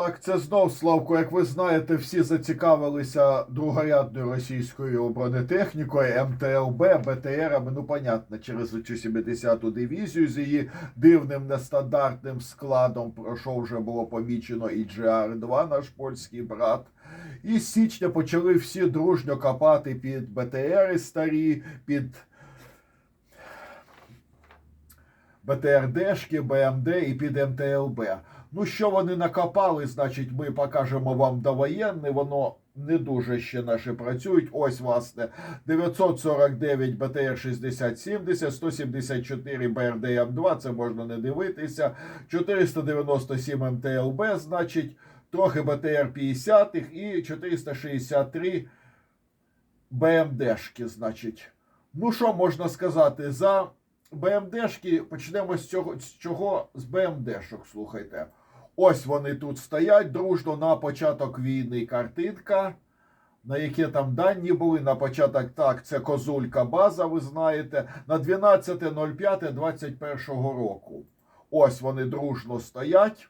Так, це знов Славко. Як ви знаєте, всі зацікавилися другорядною російською бронетехнікою, МТЛБ, БТРами. Ну, понятно, через цю 70-ту дивізію з її дивним нестандартним складом, про що вже було помічено і GR-2, наш польський брат. І з січня почали всі дружньо копати під БТРи старі, під БТРДшки, БМД і під МТЛБ. Ну, що вони накопали, значить, ми покажемо вам довоєнне. Воно не дуже ще наші працюють. Ось, власне, 949 БТР 6070, 174 БРД М2, це можна не дивитися. 497 МТЛБ, значить, трохи БТР 50 і 463 БМДшки, значить. Ну, що можна сказати? За БМДшки почнемо з цього з чого? З БМДшок, слухайте. Ось вони тут стоять дружно на початок війни картинка. На які там дані були на початок, так, це Козулька база, ви знаєте, на 12.05.21 року. Ось вони дружно стоять.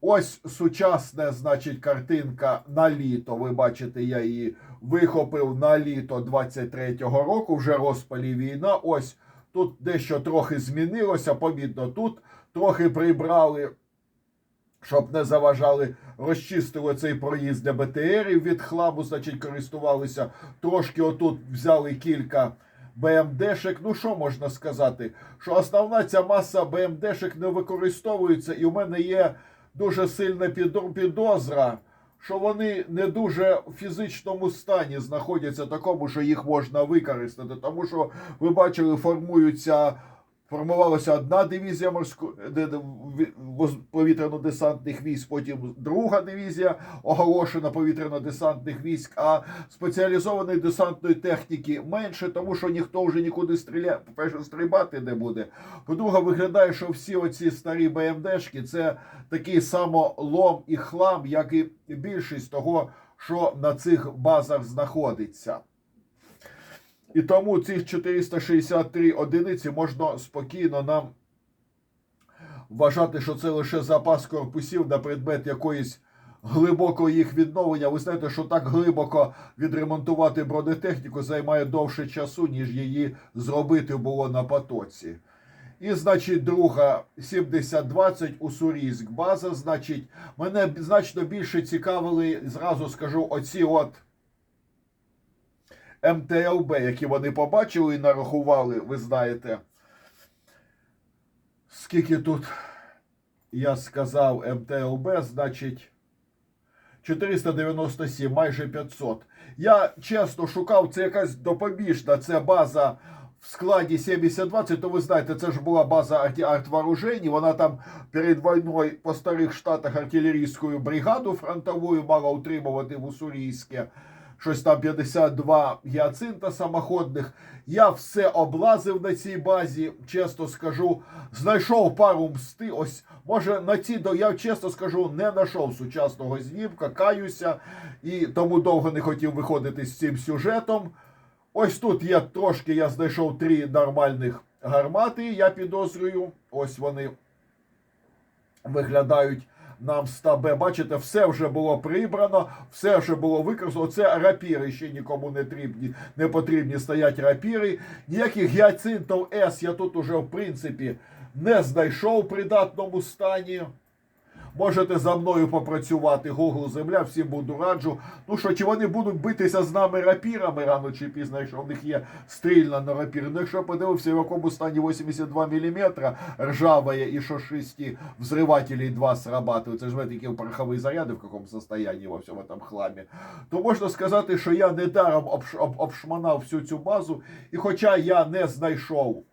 Ось сучасна, значить, картинка на літо. Ви бачите, я її вихопив на літо 23-го року, вже розпалі війна. Ось тут дещо трохи змінилося, помітно, тут трохи прибрали, щоб не заважали, розчистили цей проїзд для БТРів від хламу, значить, користувалися. Трошки отут взяли кілька. БМДшек, ну що можна сказати? Що основна ця маса БМДшек не використовується, і у мене є дуже сильна підозра, що вони не дуже в фізичному стані знаходяться такому, що їх можна використати. Тому що ви бачили, формуються. Формувалася одна дивізія морсько повітряно-десантних військ, потім друга дивізія оголошена повітряно-десантних військ, а спеціалізованої десантної техніки менше, тому що ніхто вже нікуди стріляє. По-перше, стрибати не буде. По-друге, виглядає, що всі оці старі БМДшки це такий само лом і хлам, як і більшість того, що на цих базах знаходиться. І тому цих 463 одиниці можна спокійно нам вважати, що це лише запас корпусів на предмет якоїсь глибокого їх відновлення. Ви знаєте, що так глибоко відремонтувати бронетехніку займає довше часу, ніж її зробити було на потоці. І, значить, друга 7020 Уссурійськ база. Значить, мене значно більше цікавили, зразу скажу, оці от МТЛБ, які вони побачили і нарахували, ви знаєте. Скільки тут я сказав МТЛБ, значить 497, майже 500. Я чесно шукав, це якась допоміжна, це база в складі 7020, то ви знаєте, це ж була база артвооружень, вона там перед війною по старих штатах артилерійську бригаду фронтову мала утримувати в Уссурійське. Щось там 52 гіацинта самоходних. Я все облазив на цій базі, чесно скажу. Знайшов пару мсти. Ось, може, на ці до я чесно скажу, не знайшов сучасного знімка, каюся, і тому довго не хотів виходити з цим сюжетом. Ось тут є трошки, я знайшов три нормальних гармати, я підозрюю. Ось вони виглядають нам ТБ. Бачите, все вже було прибрано, все вже було використано. Це рапіри ще нікому не потрібні, не потрібні стоять рапіри. Ніяких гіацинтов С я тут уже в принципі не знайшов в придатному стані. Можете за мною попрацювати, Google Земля, всім буду раджу. Ну що, чи вони будуть битися з нами рапірами рано чи пізно, якщо в них є стрільна на рапір. Ну, якщо подивився, в якому стані 82 мм ржаває і що 6 взривателей 2 срабатывают, це ж ви такі порохові заряди в якому состоянии во всьому там хламі, то можна сказати, що я недаром обш- об- обшманав всю цю базу, і хоча я не знайшов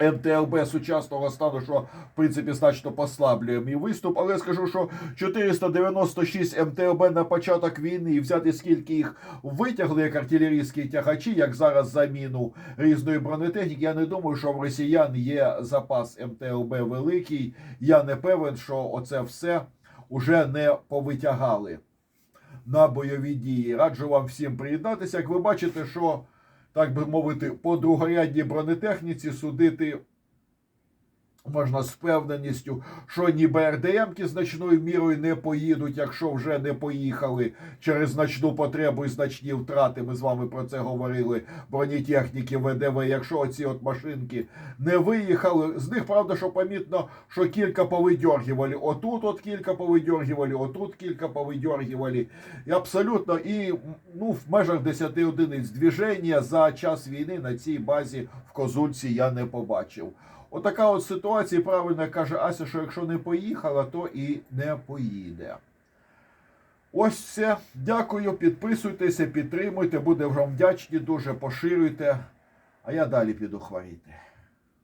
МТЛБ сучасного стану, що в принципі значно послаблює мій виступ. Але скажу, що 496 МТЛБ на початок війни і взяти скільки їх витягли як артилерійські тягачі, як зараз заміну різної бронетехніки. Я не думаю, що в росіян є запас МТЛБ великий. Я не певен, що оце все уже не повитягали на бойові дії. Раджу вам всім приєднатися. Як ви бачите, що так би мовити, по другорядній бронетехніці судити можна з впевненістю, що ні БРДМки значною мірою не поїдуть, якщо вже не поїхали через значну потребу і значні втрати. Ми з вами про це говорили. Бронетехніки, ВДВ. Якщо оці от машинки не виїхали, з них правда, що помітно, що кілька повидьоргували. Отут от кілька повидьоргували, отут кілька повидьоргували. І абсолютно, і ну, в межах 10 одиниць движення за час війни на цій базі в Козульці я не побачив. Отака от ситуація, правильно каже Ася, що якщо не поїхала, то і не поїде. Ось все. Дякую, підписуйтеся, підтримуйте, буде вам вдячні дуже, поширюйте. А я далі піду хворіти.